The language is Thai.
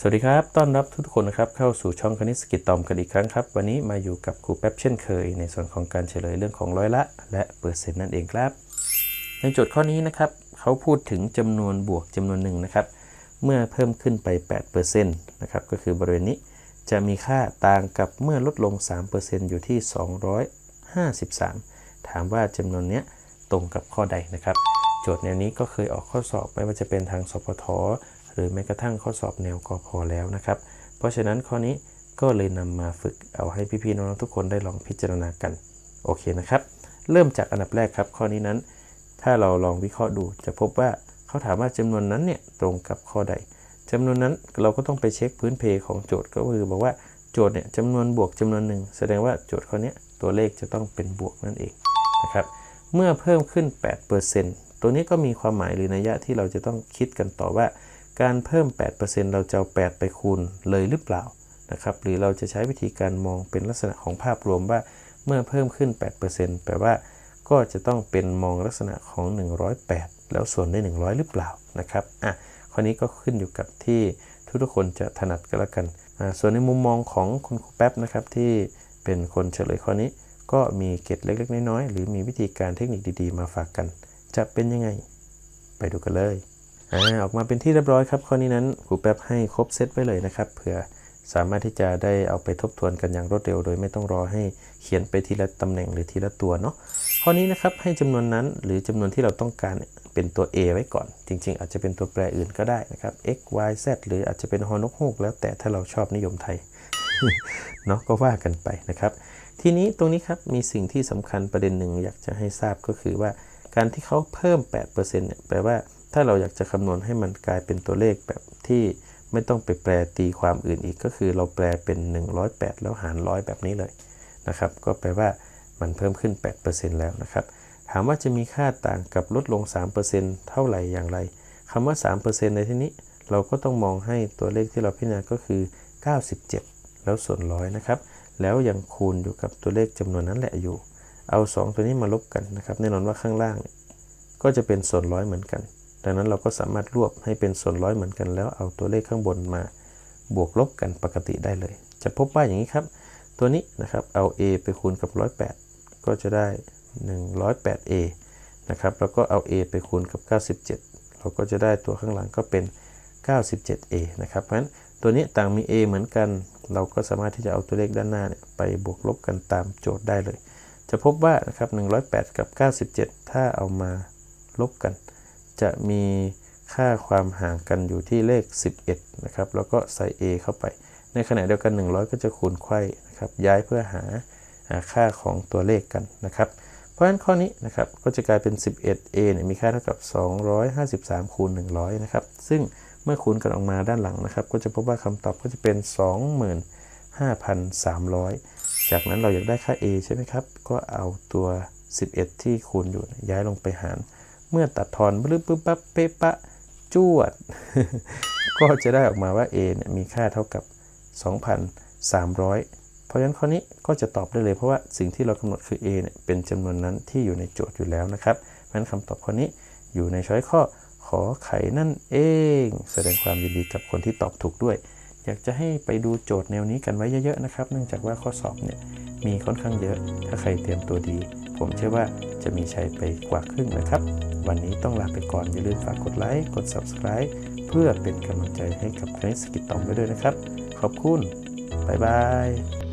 สวัสดีครับ ต้อนรับทุกคนนะครับเข้าสู่ช่องคณิตสกิจตอมกันอีกครั้งครับ วันนี้มาอยู่กับครูแป๊บเช่นเคย ในส่วนของการเฉลยเรื่องของร้อยละ และเปอร์เซ็นต์นั่นเองครับ ในโจทย์ข้อนี้นะครับเขาพูดถึงจำนวนบวกจำนวนหนึ่งนะครับ เมื่อเพิ่มขึ้นไป8%นะครับก็คือบริเวณนี้จะมีค่าต่างกับเมื่อลดลง 3%อยู่ที่ 253 ถามว่าจำนวนเนี้ยตรงกับข้อใดนะครับ โจทย์แนวนี้ก็เคยออกข้อสอบไม่ว่าจะเป็นทางสพท หรือแม้กระทั่งข้อสอบแนวกพแล้วนะครับ เพราะฉะนั้นข้อนี้ก็เลยนำมาฝึกเอาให้พี่ๆน้องๆทุกคนได้ลองพิจารณากันโอเคนะครับ เริ่มจากอันดับแรกครับ ข้อนี้นั้น ถ้าเราลองวิเคราะห์ดู จะพบว่าเขาถามว่าจำนวนนั้นเนี่ยตรงกับข้อใดจำนวนนั้นเราก็ต้องไปเช็คพื้นเพของโจทย์ก็คือบอกว่าโจทย์เนี่ยจำนวนบวกจำนวนหนึ่งแสดงว่าโจทย์ข้อนี้ตัวเลขจะต้องเป็นบวกนั่นเองนะครับเมื่อเพิ่มขึ้น 8%ตัวนี้ก็มีความหมายหรือนัยยะที่เราจะต้องคิดกันต่อว่า การเพิ่ม 8%เราจะเอา8ไปคูณเลยหรือเปล่านะครับ หรือเราจะใช้วิธีการมองเป็นลักษณะของภาพรวมว่าเมื่อเพิ่มขึ้น 8%แปลว่าก็จะต้องเป็นมองลักษณะของ 108 แล้วส่วนด้วย 100 หรือเปล่านะครับ อะ ข้อนี้ก็ขึ้นอยู่กับที่ทุกๆคนจะถนัดกันแล้วกัน อ่า ส่วนในมุมมองของคุณครูแป๊บนะครับที่เป็นคนเฉลยข้อนี้ ก็มีเกร็ดเล็กๆ น้อยๆ หรือมีวิธีการเทคนิคดีๆ มาฝากกัน จะเป็นยังไง ไปดูกันเลย อ่าออกมาเป็นที่เรียบร้อยครับข้อนี้นั้นครูแป๊บให้ครบเซตไว้เลยนะครับเผื่อสามารถที่จะได้เอาไปทบทวนกันอย่างรวดเร็ว โดยไม่ต้องรอให้เขียนไปทีละตำแหน่งหรือทีละตัวเนาะข้อนี้นะครับให้จำนวนนั้นหรือจำนวนที่เราต้องการเป็นตัว a ไว้ก่อน จริง ๆ อาจจะเป็นตัวแปรอื่นก็ได้นะครับ x y z หรืออาจจะเป็นฮอนกฮูกแล้วแต่ถ้าเราชอบนิยมไทยเนาะก็ว่ากันไปนะครับ ทีนี้ตรงนี้ครับมีสิ่งที่สำคัญประเด็นหนึ่งอยากจะให้ทราบก็คือว่าการที่เขาเพิ่ม 8%เนี่ยแปลว่า ถ้าเราอยากจะคำนวณให้มันกลายเป็นตัวเลขแบบที่ไม่ต้องไปแปลตีความอื่นอีกก็คือเราแปลเป็น 108 แล้วหารร้อยแบบนี้เลยนะครับ ก็แปลว่ามันเพิ่มขึ้น 8%แล้วนะครับ ถามว่าจะมีค่าต่างกับลดลง 3%เท่าไหร่อย่างไรคำว่า 3%ในที่นี้ เราก็ต้องมองให้ตัวเลขที่เราพิจารณาก็คือ 97 แล้วส่วนร้อยนะครับ แล้วยังคูณอยู่กับตัวเลขจำนวนนั้นแหละอยู่ เอา 2 ตัวนี้มาลบกันนะครับ แน่นอนว่าข้างล่าง ก็จะเป็นส่วนร้อยเหมือนกัน ดังนั้นเราก็สามารถรวบให้เป็นส่วนร้อยเหมือนกันแล้วเอาตัวเลขข้างบนมาบวกลบกันปกติได้เลย จะพบว่าอย่างนี้ครับ ตัวนี้นะครับเอา a ไปคูณกับ 108 ก็จะได้ 108a นะครับแล้วก็เอา a ไปคูณกับ 97 เราก็จะได้ตัวข้างหลังก็เป็น 97a นะครับเพราะฉะนั้นตัวนี้ต่างมี a เหมือนกัน เราก็สามารถที่จะเอาตัวเลขด้านหน้าเนี่ยไปบวกลบกันตามโจทย์ได้เลย จะพบว่านะครับ108 กับ 97 ถ้าเอามาลบกัน จะมีค่าความห่างกันอยู่ที่เลข 11 นะครับ แล้วก็ใส่ a เข้าไป ในขณะเดียวกัน 100 ก็จะคูณไข้นะครับ ย้ายเพื่อหาหาค่าของตัวเลขกันนะครับ เพราะฉะนั้นข้อนี้นะครับก็จะกลายเป็น 11a เนี่ยมีค่าเท่ากับ 253 คูณ 100 นะครับ ซึ่งเมื่อคูณกันออกมาด้านหลังนะครับ ก็จะพบว่าคำตอบก็จะเป็น 25,300 จากนั้นเราอยากได้ค่า a ใช่ไหมครับ ก็เอาตัว 11 ที่คูณอยู่ย้ายลงไปหาร เมื่อตัดทอนปึ๊บปึ๊บปั๊บเป๊ะปะจวด ก็จะได้ออกมาว่า a เนี่ยมีค่าเท่ากับ 2,300 เพราะฉะนั้นข้อนี้ก็จะตอบได้เลยเพราะว่าสิ่งที่เรากำหนดคือ a เนี่ยเป็นจำนวนนั้นที่อยู่ในโจทย์อยู่แล้วนะครับเพราะฉะนั้นคำตอบข้อนี้อยู่ในช้อยข้อขอไขนั่นเอง แสดงความยินดีกับคนที่ตอบถูกด้วย อยากจะให้ไปดูโจทย์แนวนี้กันไว้เยอะๆนะครับ เนื่องจากว่าข้อสอบเนี่ยมีค่อนข้างเยอะ ถ้าใครเตรียมตัวดี ผมเชื่อว่าจะมีชัยไปกว่าครึ่งนะครับ วันนี้ต้องลาไปก่อน อย่าลืมฝากกดไลค์ กด Subscribe เพื่อเป็นกำลังใจให้กับคณิสกิตตอมไว้ด้วยนะครับ ขอบคุณ บ๊ายบาย